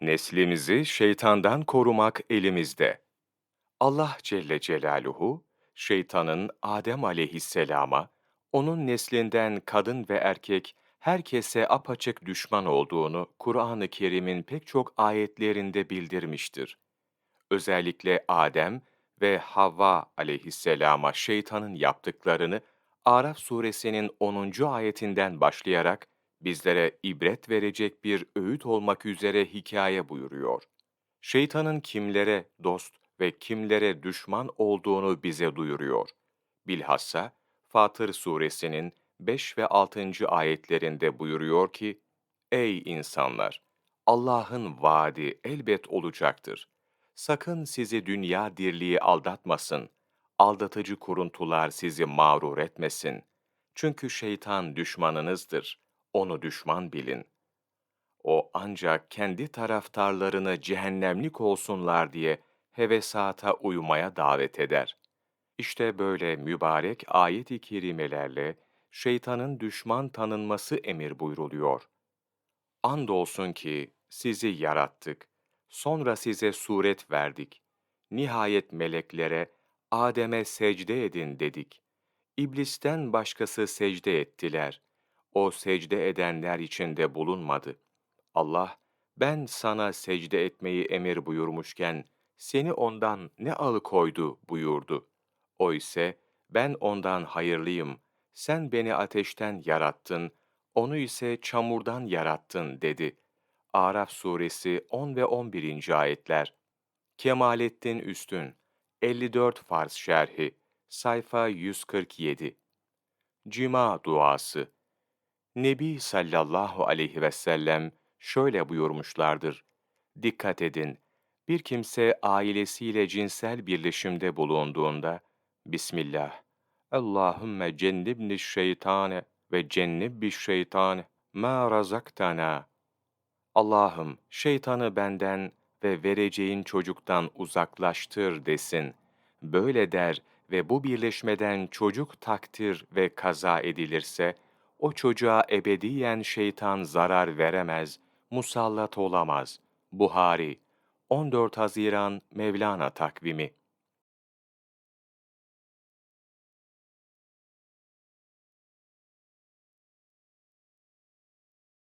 Neslimizi şeytandan korumak elimizde. Allah Celle Celaluhu, şeytanın Adem aleyhisselama, onun neslinden kadın ve erkek herkese apaçık düşman olduğunu Kur'an-ı Kerim'in pek çok ayetlerinde bildirmiştir. Özellikle Adem ve Havva aleyhisselama şeytanın yaptıklarını Araf suresinin 10. ayetinden başlayarak bizlere ibret verecek bir öğüt olmak üzere hikaye buyuruyor. Şeytanın kimlere dost ve kimlere düşman olduğunu bize duyuruyor. Bilhassa Fatır suresinin 5 ve 6. ayetlerinde buyuruyor ki, Ey insanlar! Allah'ın vaadi elbet olacaktır. Sakın sizi dünya dirliği aldatmasın. Aldatıcı kuruntular sizi mağrur etmesin. Çünkü şeytan düşmanınızdır. Onu düşman bilin. O ancak kendi taraftarlarını cehennemlik olsunlar diye hevesata uymaya davet eder. İşte böyle mübarek ayet-i kerimelerle şeytanın düşman tanınması emir buyruluyor. Andolsun ki sizi yarattık. Sonra size suret verdik. Nihayet meleklere Adem'e secde edin dedik. İblisten başkası secde ettiler. O secde edenler içinde bulunmadı. Allah, ben sana secde etmeyi emir buyurmuşken, seni ondan ne alıkoydu buyurdu. O ise, ben ondan hayırlıyım, sen beni ateşten yarattın, onu ise çamurdan yarattın dedi. Araf suresi 10 ve 11. ayetler. Kemalettin Üstün 54 Fars Şerhi Sayfa 147 Cima Duası Nebi sallallahu aleyhi ve sellem şöyle buyurmuşlardır. Dikkat edin, bir kimse ailesiyle cinsel birleşimde bulunduğunda, Bismillah, Allahümme cennibni şeytane ve cennibbi şeytane ma razaktana. Allah'ım şeytanı benden ve vereceğin çocuktan uzaklaştır desin. Böyle der ve bu birleşmeden çocuk takdir ve kaza edilirse, o çocuğa ebediyen şeytan zarar veremez, musallat olamaz. Buhari 14 Haziran Mevlana takvimi